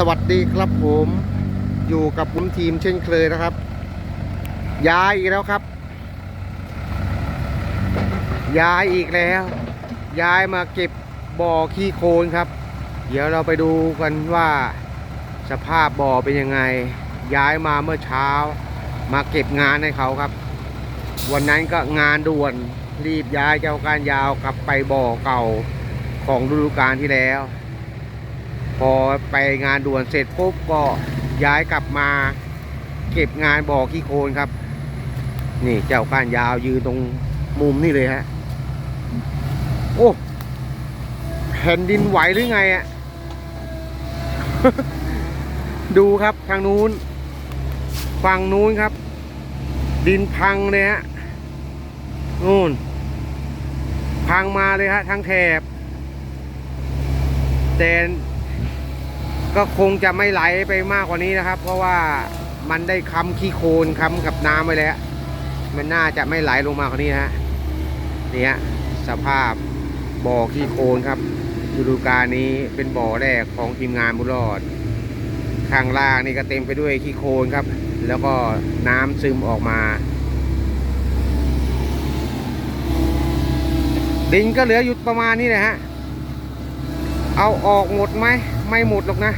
สวัสดีครับผมอยู่กับบุญทีมเช่นเคยนะครับ ย้ายอีกแล้วครับ ย้ายอีกแล้ว ย้ายมาเก็บบ่อขี้โคลนครับ เดี๋ยวเราไปดูกันว่า สภาพบ่อเป็นยังไง ย้ายมาเมื่อเช้า มาเก็บงานให้เขาครับ วันนั้นก็งานด่วนรีบย้ายเจ้าการยาวกลับไปบ่อเก่าของฤดูกาลที่แล้ว พอไปงานด่วนเสร็จปุ๊บก็ย้ายกลับมา เก็บงานบ่อขี้โคลนครับ นี่เจ้าก้านยาวยืนตรงมุมนี่เลยฮะโอ้แผ่นดินไหวหรือไงอะดูครับทางนู้นฝั่งนู้นครับ ดินพังเลยฮะนู่น พังมาเลยฮะทั้งแถบแต่ ก็คงจะไม่ไหลไปมากกว่านี้นะครับ เพราะว่ามันได้ค้ำขี้โคลนค้ำกับน้ำไว้แล้ว มันน่าจะไม่ไหลลงมากกว่านี้นะฮะนี่ฮะสภาพบ่อขี้โคลนครับฤดูกาลนี้เป็นบ่อแรกของทีมงานบุรอด ข้างล่างนี่ก็เต็มไปด้วยขี้โคลนครับ แล้วก็น้ำซึมออกมา ดินก็เหลืออยู่ประมาณนี้แหละฮะเอาออกหมดไหมไม่หมดหรอกนะ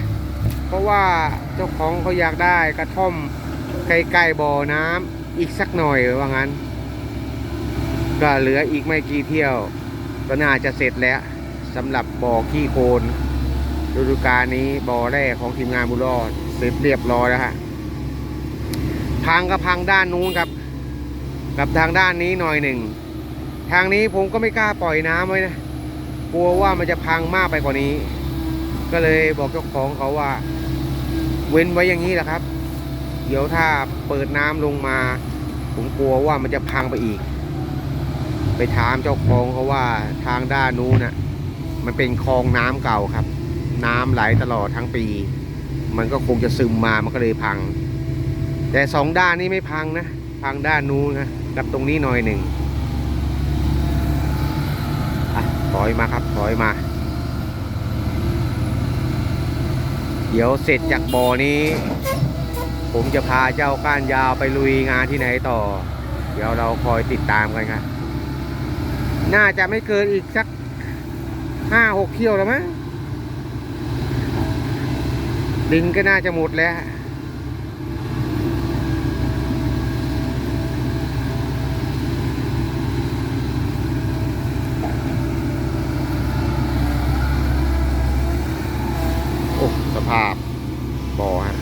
เพราะว่าเจ้าของเขาอยากได้กระท่อมใกล้ๆบ่อน้ำอีกสักหน่อยว่างั้น ก็เหลืออีกไม่กี่เที่ยว ก็น่าจะเสร็จแล้วสำหรับบ่อขี้โคลนฤดูกาลนี้บ่อแรกของทีมงานบุรอดเสร็จเรียบร้อยแล้วฮะพังก็พังด้านนู้นครับ กับทางด้านนี้หน่อยหนึ่ง ทางนี้ผมก็ไม่กล้าปล่อยน้ำไว้นะ กลัวว่ามันจะพังมากไปกว่านี้ ก็เลยบอกเจ้าของเขาว่า เว้นไว้อย่างนี้แหละครับ เดี๋ยวถ้าเปิดน้ำลงมา ผมกลัวว่ามันจะพังไปอีก ไปถามเจ้าของเขาว่าทางด้านนู้นน่ะ มันเป็นคลองน้ำเก่าครับ น้ำไหลตลอดทั้งปี มันก็คงจะซึมมามันก็เลยพัง แต่สองด้านนี้ไม่พังนะพังด้านนู้นนะกับตรงนี้หน่อยหนึ่งอะถอยมาครับถอยมา เดี๋ยวเสร็จจากบ่อนี้ ผมจะพาเจ้าก้านยาวไปลุยงานที่ไหนต่อ เดี๋ยวเราคอยติดตามกันครับน่าจะไม่เกินอีกสักห้าหกเที่ยวแล้วมั้งดินก็น่าจะหมดแล้ว โอ้ สภาพบ่อ ฮะ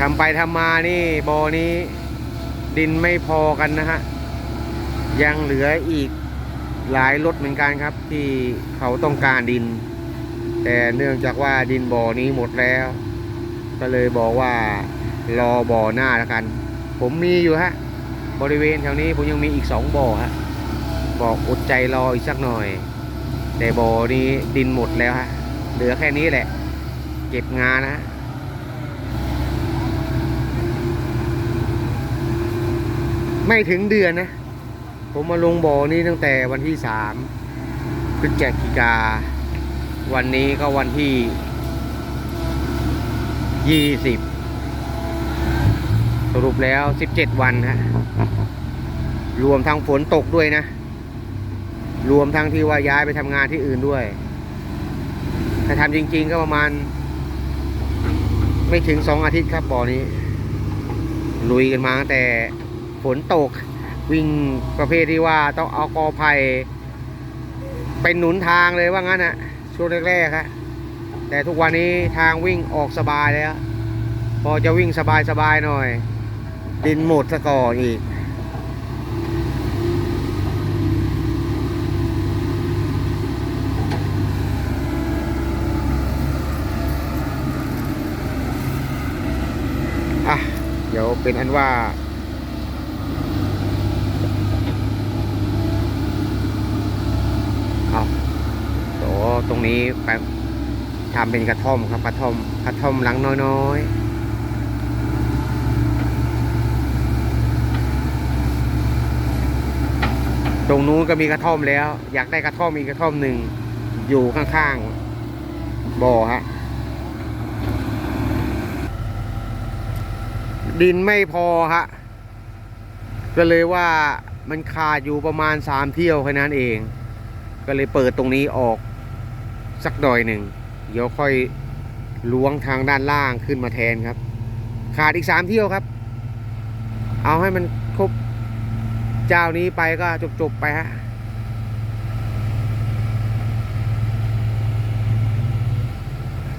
ทำไปทำมานี่บอนี้ดินไม่พอกันนะฮะ ยังเหลืออีกหลายรถเหมือนกันครับที่เขาต้องการดิน แต่เนื่องจากว่าดินบ่อนี้หมดแล้ว ก็เลยบอกว่ารอบ่อหน้าแล้วกัน ผมมีอยู่ฮะ บริเวณแถวนี้ผมยังมีอีกสองบ่อฮะบอกอดใจรออีกสักหน่อย แต่บ่อนี้ดินหมดแล้วฮะเหลือแค่นี้แหละ เก็บงานนะฮะไม่ถึงเดือนนะ ผมมาลงบ่อนี้ตั้งแต่วันที่สามพฤศจิกา วันนี้ก็วันที่ยี่สิบสรุปแล้วสิบเจ็ดวันฮะ รวมทั้งฝนตกด้วยนะ รวมทั้งที่ว่าย้ายไปทำงานที่อื่นด้วย ถ้าทำจริง ๆ ก็ประมาณ ไม่ถึงสองอาทิตย์ครับบ่อนี้ ลุยกันมาตั้งแต่ฝนตกวิ่งประเภทที่ว่าต้องเอากอไผ่เป็นหนุนทางเลยว่างั้นอะ ช่วงแรกๆครับแต่ทุกวันนี้ทางวิ่งออกสบายแล้ว พอจะวิ่งสบายๆหน่อย ดินหมดซะก่อนอีกอะเดี๋ยวเป็นอันว่า เอาโตรงนี้แป๊บทำเป็นกระท่อมครับกระท่อมกระท่อมหลังน้อยๆ ตรงนู้นก็มีกระท่อมแล้ว อยากได้กระท่อมอีกกระท่อมหนึ่งอยู่ข้างๆบ่อฮะดินไม่พอฮะก็เลยว่ามันขาดอยู่ประมาณสามเที่ยวแค่นั้นเอง ก็เลยเปิดตรงนี้ออก สักหน่อยหนึ่งเดี๋ยวค่อยล้วงทางด้านล่างขึ้นมาแทนครับ ขาดอีกสามเที่ยวครับ เอาให้มันครบเจ้านี้ไปก็จบๆไปฮะ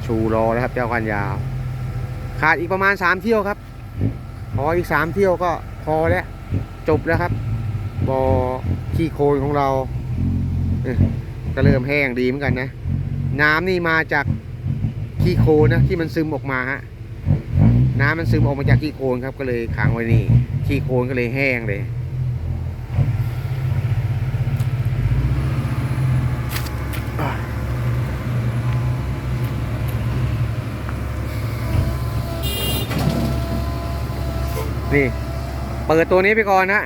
ชูรอแล้วครับเจ้ากันยาว ขาดอีกประมาณสามเที่ยวครับพออีกสามเที่ยวก็พอแล้ว จบแล้วครับบอขี้โคลนของเราก็เริ่มแห้งดีเหมือนกันนะ น้ำนี่มาจากขี้โคลนนะที่มันซึมออกมาฮะน้ำมันซึมออกมาจากขี้โคลนครับ ก็เลยขังไว้นี่ขี้โคลนก็เลยแห้งเลย นี่เปิดตัวนี้ไปก่อนนะ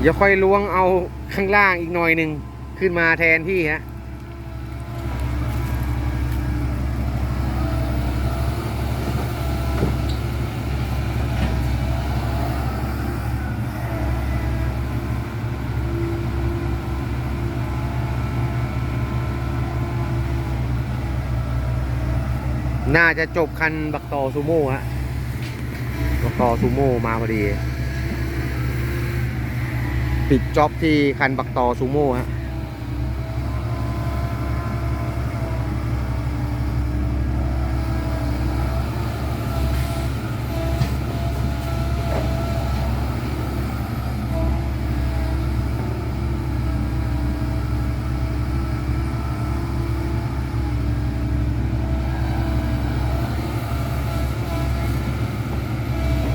เดี๋ยวค่อยล้วงเอาข้างล่างอีกหน่อยหนึ่ง ขึ้นมาแทนที่ฮะน่าจะจบคันบักตอซูโม่ฮะ บักตอซูโม่มาพอดี ปิดจ็อบที่คันบักตอซูโม่ฮะ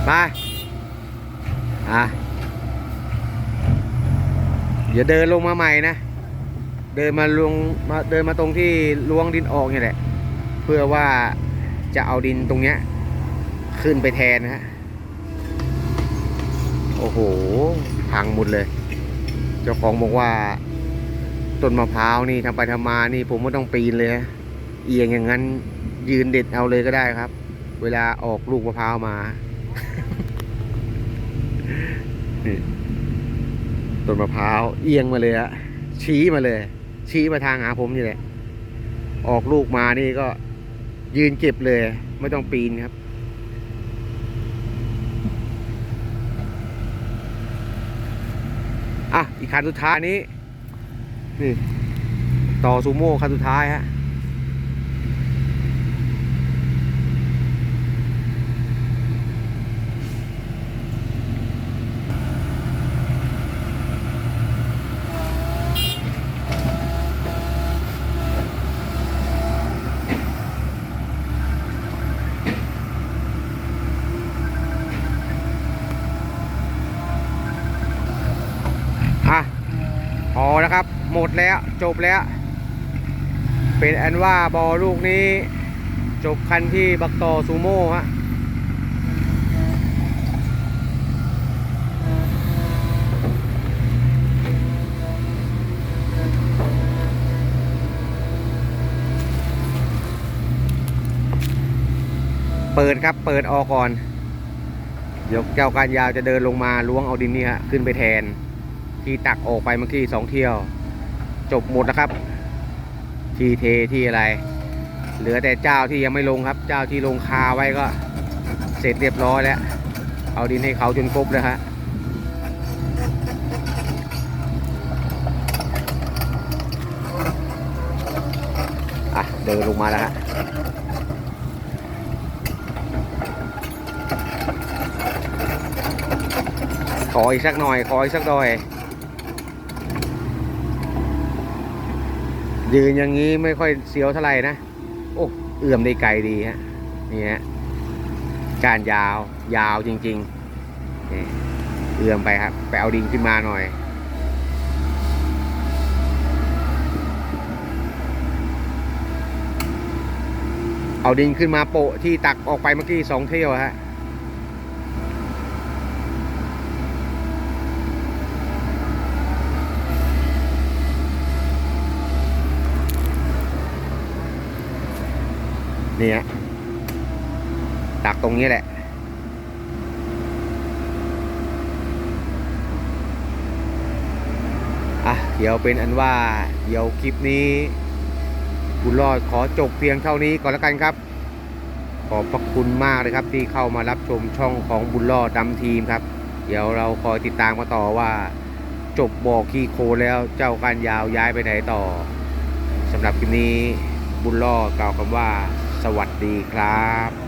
ไป อะ เดี๋ยวเดินลงมาใหม่นะ เดินมาลงมาเดินมาตรงที่ล้วงดินออกเนี่ยแหละ เพื่อว่าจะเอาดินตรงเนี้ยขึ้นไปแทนนะฮะ โอ้โห พังหมดเลย เจ้าของบอกว่าต้นมะพร้าวนี่ทำไปทำมานี่ผมไม่ต้องปีนเลย เอียงอย่างนั้นยืนเด็ดเอาเลยก็ได้ครับ เวลาออกลูกมะพร้าวมา นี่ ต้นมะพร้าวเอียงมาเลยอะชี้มาเลย ชี้มาทางหาผมนี่แหละออกลูกมานี่ก็ยืนเก็บเลย ไม่ต้องปีนครับ อะ อีกคันสุดท้ายนี้ นี่ ต่อซูโม่คันสุดท้ายฮะอะ พอแล้วครับ หมด แล้วจบแล้ว เป็นอันว่าบอลูกนี้ จบคันที่บักตอซูโม่ฮะเปิดครับ เปิดออกก่อน เดี๋ยวเจ้าการยาวจะเดินลงมาล้วงเอาดินนี่ฮะ ขึ้นไปแทน ที่ตักออกไปเมื่อกี้สองเที่ยว จบหมดแล้วครับ ที่เทที่อะไร เหลือแต่เจ้าที่ยังไม่ลงครับ เจ้าที่ลงคาไว้ก็ เสร็จเรียบร้อยแล้ว เอาดินให้เขาจนครบเลยฮะอะเดินลงมาแล้วฮะขออีกสักหน่อย ขออีกสักหน่อย ยืนอย่างนี้ไม่ค่อยเสียวเท่าไหร่นะ โอ้ เอื้อมได้ไกลดีฮะ นี่ฮะ การยาว ยาวจริงๆนี่เอื้อมไปครับ ไปเอาดินขึ้นมาหน่อย เอาดินขึ้นมาโปะที่ตักออกไปเมื่อกี้สองเที่ยวฮะ นี่ยตักตรงนี้แหละ อะ เดี๋ยวเป็นอันว่า เดี๋ยวคลิปนี้บุญรอดขอจบเพียงเท่านี้ก่อนแล้วกันครับ ขอบพระคุณมากเลยครับที่เข้ามารับชมช่องของบุญรอดดำทีมครับ เดี๋ยวเราคอยติดตามกันต่อว่า จบบอกขี้โคแล้วเจ้าการยาวย้ายไปไหนต่อสำหรับคลิปนี้บุญรอดกล่าวคำว่า สวัสดีครับ